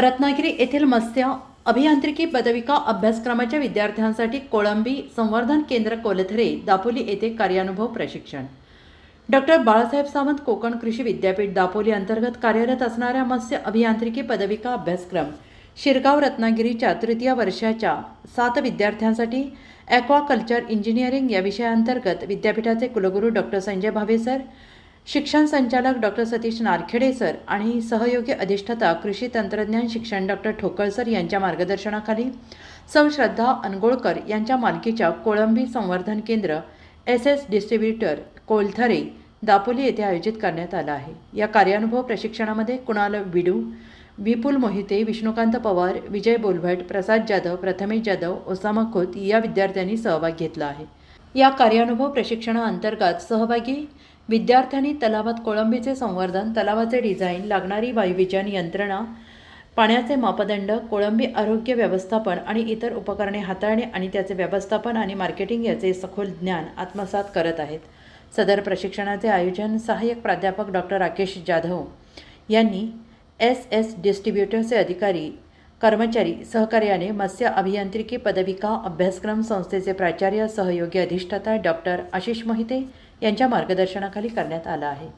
रत्नागिरी येथील मत्स्य अभियांत्रिकी पदविका अभ्यासक्रमाच्या विद्यार्थ्यांसाठी कोळंबी संवर्धन केंद्र कोलथरे दापोली येथे कार्यानुभव प्रशिक्षण. डॉक्टर बाळासाहेब सावंत कोकण कृषी विद्यापीठ दापोली अंतर्गत कार्यरत असणाऱ्या मत्स्य अभियांत्रिकी पदविका अभ्यासक्रम शिरगाव रत्नागिरीच्या तृतीय वर्षाच्या सात विद्यार्थ्यांसाठी ॲक्वाकल्चर इंजिनिअरिंग या विषयाअंतर्गत विद्यापीठाचे कुलगुरू डॉक्टर संजय भावे सर शिक्षण संचालक डॉक्टर सतीश नारखेडे सर आणि सहयोगी अधिष्ठाता कृषी तंत्रज्ञान शिक्षण डॉक्टर ठोकळ सर यांच्या मार्गदर्शनाखाली सौ श्रद्धा अनगोळकर यांच्या मालकीच्या कोळंबी संवर्धन केंद्र S S distributor Kolthare Dapoli येथे आयोजित करण्यात आला आहे. या कार्यानुभव प्रशिक्षणामध्ये कुणाल विडू विपुल मोहिते विष्णुकांत पवार विजय बोलभट प्रसाद जाधव प्रथमेश जाधव ओसामा खोत या विद्यार्थ्यांनी सहभाग घेतला आहे. या कार्यानुभव प्रशिक्षणाअंतर्गत सहभागी विद्यार्थ्यांनी तलावात कोळंबीचे संवर्धन तलावाचे डिझाईन लागणारी वायुविजन यंत्रणा पाण्याचे मापदंड कोळंबी आरोग्य व्यवस्थापन आणि इतर उपकरणे हाताळणे आणि त्याचे व्यवस्थापन आणि मार्केटिंग याचे सखोल ज्ञान आत्मसात करत आहेत. सदर प्रशिक्षणाचे आयोजन सहाय्यक प्राध्यापक डॉक्टर राकेश जाधव यांनी एस एस डिस्ट्रीब्युटरचे अधिकारी कर्मचारी सहकार्याने मत्स्य अभियांत्रिकी पदविका अभ्यासक्रम संस्थेचे प्राचार्य सहयोगी अधिष्ठाता डॉक्टर आशिष मोहिते यांच्या मार्गदर्शनाखाली करण्यात आला आहे.